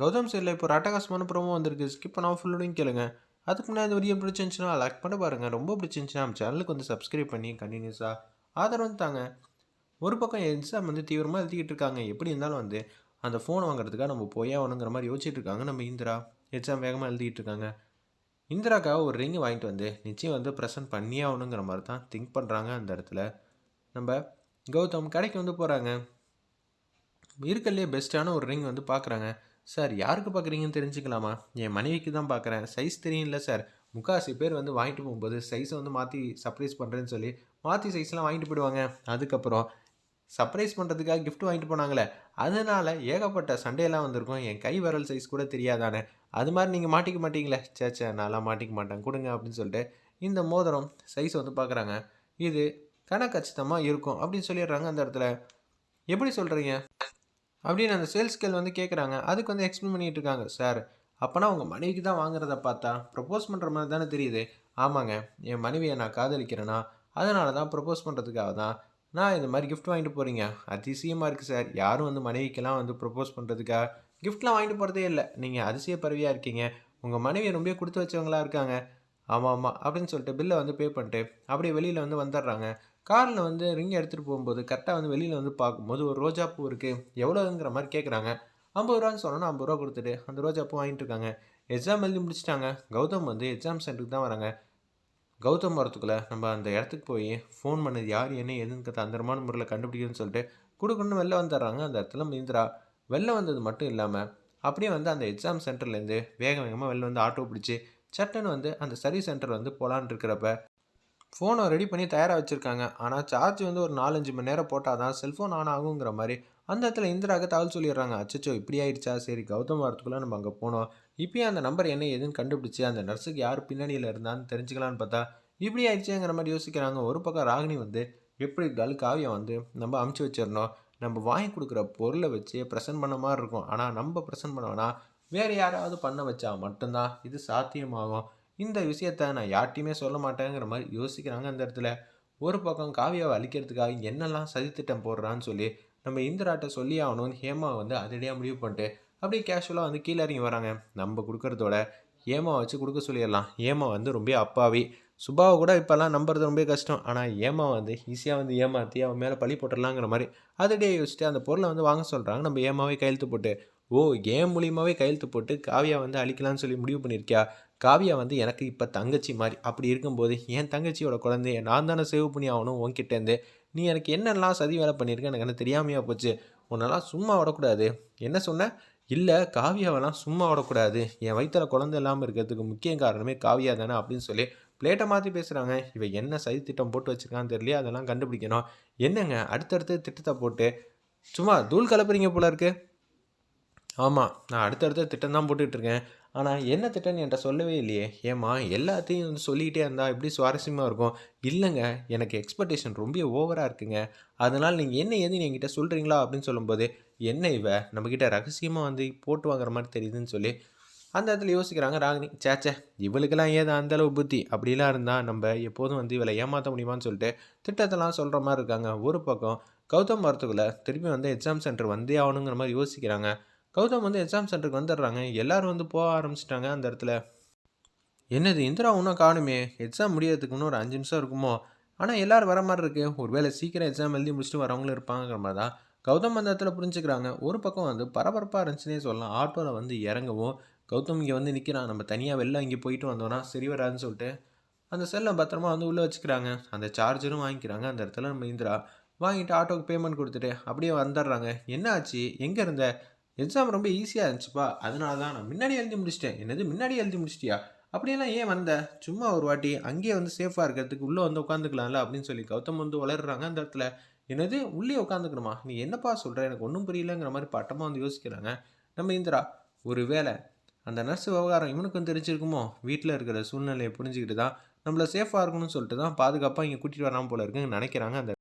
கௌதம் சைடில் இப்போ ஒரு ப்ரோமோ வந்திருக்கு. ஸ்கிப் பண்ணாமல் ஃபுல்லோடையும் கேளுங்க. அதுக்கு முன்னாடி இந்த வீடியோ பிடிச்சிருந்துச்சுன்னா லைக் பண்ண பாருங்கள் ரொம்ப பிடிச்சிருந்துச்சுன்னா நம்ம சேனலுக்கு வந்து சப்ஸ்கிரைப் பண்ணி கண்டினியூஸாக ஆதரவு வந்து தாங்க. ஒரு பக்கம் எக்ஸாம் வந்து தீவிரமாக எழுதிக்கிட்டு இருக்காங்க. எப்படி இருந்தாலும் வந்து அந்த ஃபோன் வாங்குறதுக்காக நம்ம போயே ஆகணுங்கிற மாதிரி யோசிச்சுட்டு இருக்காங்க நம்ம இந்திரா. எக்ஸாம் வேகமாக எழுதிக்கிட்டு இருக்காங்க. இந்திராக்காக ஒரு ரிங் வாங்கிட்டு வந்து நிச்சயம் வந்து ப்ரெசென்ட் பண்ணியே ஆகணுங்கிற மாதிரி தான் திங்க் பண்ணுறாங்க அந்த இடத்துல. நம்ம கௌதம் கடைக்கு வந்து போகிறாங்க இருக்கல்லையே பெஸ்ட்டான ஒரு ரிங் வந்து பார்க்குறாங்க சார் யாருக்கு பார்க்குறீங்கன்னு தெரிஞ்சுக்கலாமா? என் மனைவிக்கு தான் பார்க்குறேன் சைஸ் தெரியல சார். முக்காசி பேர் வந்து வாங்கிட்டு போகும்போது சைஸை வந்து மாற்றி சர்ப்ரைஸ் பண்ணுறேன்னு சொல்லி மாற்றி சைஸ்லாம் வாங்கிட்டு போயிடுவாங்க. அதுக்கப்புறம் சர்ப்ரைஸ் பண்ணுறதுக்காக கிஃப்ட் வாங்கிட்டு போனாங்களே. அதனால் ஏகப்பட்ட சண்டையெல்லாம் வந்திருக்கும். என் கை விரல் சைஸ் கூட தெரியாதானே. அது மாதிரி நீங்கள் மாட்டிக்க மாட்டீங்களே. சே சே நான்லாம் மாட்டிக்க மாட்டேன். கொடுங்க அப்படின்னு சொல்லிட்டு இந்த மோதிரம் சைஸ் வந்து பார்க்குறாங்க இது கணக்கச்சிதமாக இருக்கும் அப்படின்னு சொல்லிடுறாங்க அந்த இடத்துல. எப்படி சொல்கிறீங்க அப்படின்னு அந்த சேல்ஸ் கேள் வந்து கேட்குறாங்க அதுக்கு வந்து எக்ஸ்பிளைன் பண்ணிகிட்டு இருக்காங்க. சார் அப்போனா உங்கள் மனைவிக்கு தான் வாங்குறத பார்த்தா ப்ரப்போஸ் பண்ணுற மாதிரி தானே தெரியுது. ஆமாங்க என் மனைவியை நான் காதலிக்கிறேன்னா அதனால தான் ப்ரப்போஸ் பண்ணுறதுக்காக தான் நான் இந்த மாதிரி கிஃப்ட் வாங்கிட்டு போகிறீங்க அதிசயமாக இருக்குது சார் யாரும் வந்து மனைவிக்கெல்லாம் வந்து ப்ரப்போஸ் பண்ணுறதுக்காக கிஃப்ட்லாம் வாங்கிட்டு போகிறதே இல்லை. நீங்கள் அதிசய பறவையாக இருக்கீங்க. உங்கள் மனைவி ரொம்ப கொடுத்து வச்சவங்களா இருக்காங்க. ஆமாம் ஆமாம் அப்படின்னு சொல்லிட்டு பில்லை வந்து பே பண்ணிட்டு அப்படியே வெளியில் வந்து வந்துடுறாங்க. காரில் வந்து ரிங் எடுத்துகிட்டு போகும்போது கரெக்டாக வந்து வெளியில் வந்து பார்க்கும்போது ஒரு ரோஜா பூ இருக்குது எவ்வளோங்கிற மாதிரி கேட்குறாங்க ஐம்பது ரூபான்னு சொன்னோன்னா ஐம்பது ரூபா கொடுத்துட்டு அந்த ரோஜா பூ வாங்கிட்டு இருக்காங்க. எக்ஸாம் எழுதி முடிச்சிட்டாங்க. கௌதம் வந்து எக்ஸாம் சென்டருக்கு தான் வராங்க. கௌதம் வரத்துக்குள்ளே நம்ம அந்த இடத்துக்கு போய் ஃபோன் பண்ணது யார் என்ன எதுன்னு தந்திரமான முறையில் கண்டுபிடிக்கணும்னு சொல்லிட்டு கொடுக்கணும்னு வெளில வந்துடுறாங்க. அந்த இடத்துல மீந்திரா. வெளில வந்தது மட்டும் இல்லாமல் அப்படியே வந்து அந்த எக்ஸாம் சென்டர்லேருந்து வேக வேகமாக வெளில வந்து ஆட்டோ பிடிச்சி சட்டன்னு வந்து அந்த சர்வீஸ் சென்டர் வந்து போகலான் இருக்கிறப்ப ஃபோனை ரெடி பண்ணி தயாராக வச்சுருக்காங்க. ஆனால் சார்ஜ் வந்து ஒரு நாலஞ்சு மணி நேரம் போட்டால் தான் செல்ஃபோன் ஆன் ஆகுங்கிற மாதிரி அந்த இடத்துல இந்திராவுக்கு தகவல் சொல்லிடுறாங்க. அச்சச்சோ இப்படி ஆயிடுச்சா? சரி கௌதம் வரத்துக்குள்ளே நம்ம அங்கே போனோம். இப்பயே அந்த நம்பர் என்ன ஏதுன்னு கண்டுபிடிச்சி அந்த நர்ஸுக்கு யார் பின்னணியில் இருந்தான்னு தெரிஞ்சுக்கலான்னு பார்த்தா இப்படி ஆயிடுச்சேங்கிற மாதிரி யோசிக்கிறாங்க. ஒரு பக்கம் ராகினி வந்து எப்படி இருந்தாலும் காவியம் வந்து நம்ம அமுச்சு வச்சிடணும்? நம்ம வாங்கி கொடுக்குற பொருளை வச்சு ப்ரெசென்ட் பண்ண மாதிரி இருக்கும். ஆனால் நம்ம ப்ரெசென்ட் பண்ணோன்னா வேறு யாராவது பண்ண வச்சா மட்டும்தான் இது சாத்தியமாகும். இந்த விஷயத்த நான் யார்ட்டையுமே சொல்ல மாட்டேங்கிற மாதிரி யோசிக்கிறாங்க அந்த இடத்துல. ஒரு பக்கம் காவியாவை அழிக்கிறதுக்காக என்னெல்லாம் சதித்திட்டம் போடுறான்னு சொல்லி நம்ம இந்திராட்ட சொல்லி ஆகணும்னு ஹேமா வந்து அதிரடியாக முடிவு பண்ணிட்டு அப்படியே கேஷுவலாக வந்து கீழே இறங்கி வராங்க. நம்ம கொடுக்கறதோட ஏமா வச்சு கொடுக்க சொல்லிடலாம். ஏமா வந்து ரொம்ப அப்பாவி. சுபாவை கூட இப்போல்லாம் நம்புறது ரொம்ப கஷ்டம். ஆனால் ஏமா வந்து ஈஸியாக வந்து ஏமாற்றி அவன் மேலே பழி போட்டுடலாங்கிற மாதிரி அதடியே யோசிச்சுட்டு அந்த பொருளை வந்து வாங்க சொல்கிறாங்க நம்ம ஏமாவே கையெழுத்து போட்டு ஓ கேம் மூலியமாகவே கையெழுத்து போட்டு காவியா வந்து அழிக்கலாம்னு சொல்லி முடிவு பண்ணியிருக்கியா? காவியா வந்து எனக்கு இப்போ தங்கச்சி மாதிரி. அப்படி இருக்கும்போது என் தங்கச்சியோட குழந்தைய நான் தானே சேவ் பண்ணி ஆகணும் உன்கிட்டேருந்து நீ எனக்கு என்னெல்லாம் சதி வேலை பண்ணியிருக்க எனக்கு என்ன தெரியாமையா போச்சு? உன்னெல்லாம் சும்மா விடக்கூடாது. என்ன சொன்ன? இல்லை காவியாவெல்லாம் சும்மா விடக்கூடாது. என் வயிற்றில் குழந்தை இல்லாமல் இருக்கிறதுக்கு முக்கிய காரணமே காவியா தானே அப்படின்னு சொல்லி பிளேட்டை மாற்றி பேசுகிறாங்க இவன் என்ன சதி திட்டம் போட்டு வச்சிருக்கான்னு தெரியல அதெல்லாம் கண்டுபிடிக்கணும். என்னங்க? அடுத்தடுத்து திட்டத்தை போட்டு சும்மா தூள் கலப்புறீங்க போல இருக்குது ஆமாம் நான் அடுத்தடுத்த திட்டம் தான் போட்டுக்கிட்டு இருக்கேன் ஆனால் என்ன திட்டம்னு என்கிட்ட சொல்லவே இல்லையே. ஏம்மா எல்லாத்தையும் வந்து சொல்லிக்கிட்டே இருந்தால் எப்படி சுவாரஸ்யமாக இருக்கும்? இல்லைங்க எனக்கு எக்ஸ்பெக்டேஷன் ரொம்ப ஓவராக இருக்குங்க. அதனால் நீங்கள் என்ன ஏதுன்னு என்கிட்ட சொல்கிறீங்களா அப்படின்னு சொல்லும்போது என்ன இவ? நம்மக்கிட்ட ரகசியமாக வந்து போட்டு வாங்குற மாதிரி தெரியுதுன்னு சொல்லி அந்த இடத்துல யோசிக்கிறாங்க ராகினி. சேச்சே இவளுக்கெல்லாம் ஏதோ அந்தளவு புத்தி? அப்படிலாம் இருந்தால் நம்ம எப்போதும் வந்து இவளை ஏமாற்ற முடியுமான்னு சொல்லிட்டு திட்டத்தெல்லாம் சொல்கிற மாதிரி இருக்காங்க. ஒரு பக்கம் கௌதம் வரத்துக்குள்ளே திருப்பி வந்து எக்ஸாம் சென்டர் வந்தே ஆகணுங்கிற மாதிரி யோசிக்கிறாங்க. கௌதம் வந்து எக்ஸாம் சென்டருக்கு வந்துடுறாங்க. எல்லோரும் வந்து போக ஆரம்பிச்சிட்டாங்க அந்த இடத்துல. என்னது இந்திரா ஒன்றும் காணுமே? எக்ஸாம் முடியறதுக்கு இன்னும் ஒரு அஞ்சு நிமிஷம் இருக்குமோ? ஆனால் எல்லோரும் வர மாதிரி ஒரு ஒருவேளை சீக்கிரம் எக்ஸாம் எழுதி முடிச்சுட்டு வரவங்களும் இருப்பாங்கிற மாதிரி தான் கௌதம் அந்த இடத்துல புரிஞ்சுக்கிறாங்க. ஒரு பக்கம் வந்து பரபரப்பாக இருந்துச்சுன்னே சொல்லலாம். ஆட்டோவில் வந்து இறங்கவும் கௌதம் இங்கே வந்து நிற்கிறான் நம்ம தனியாக வெளில இங்கே போயிட்டு வந்தோன்னா சரி வராதுன்னு சொல்லிட்டு அந்த செல்லை பத்திரமா வந்து உள்ளே வச்சுக்கிறாங்க. அந்த சார்ஜரும் வாங்கிக்கிறாங்க. அந்த இடத்துல நம்ம இந்திரா வாங்கிட்டு ஆட்டோக்கு பேமெண்ட் கொடுத்துட்டு அப்படியே வந்துடுறாங்க. என்ன ஆச்சு எங்கே இருந்த? எக்ஸாம் ரொம்ப ஈஸியாக இருந்துச்சுப்பா. அதனால தான் நான் முன்னாடி எழுதி முடிச்சிட்டேன். என்னது முன்னாடி எழுதி முடிச்சிட்டியா? அப்படியெல்லாம் ஏன் வந்த? சும்மா ஒரு வாட்டி அங்கேயே வந்து சேஃபாக இருக்கிறதுக்கு உள்ளே வந்து உட்காந்துக்கலாம்ல அப்படின்னு சொல்லி கௌதம் வந்து வளர்றாங்க அந்த இடத்துல. என்னது உள்ளே உட்காந்துக்கணுமா நீ என்னப்பா சொல்கிற எனக்கு ஒன்றும் புரியலங்கிற மாதிரி பட்டமாக வந்து யோசிக்கிறாங்க. நம்ம இந்திரா ஒரு வேளை அந்த நர்ஸ் விவகாரம் இவனுக்கும் தெரிஞ்சிருக்குமோ? வீட்டில் இருக்கிற சூழ்நிலையை புரிஞ்சுக்கிட்டு தான் நம்மளை சேஃபாக இருக்கணும்னு சொல்லிட்டு தான் பாதுகாப்பாக இங்கே கூட்டிகிட்டு வராமல் போல இருக்குன்னு நினைக்கிறாங்க அந்த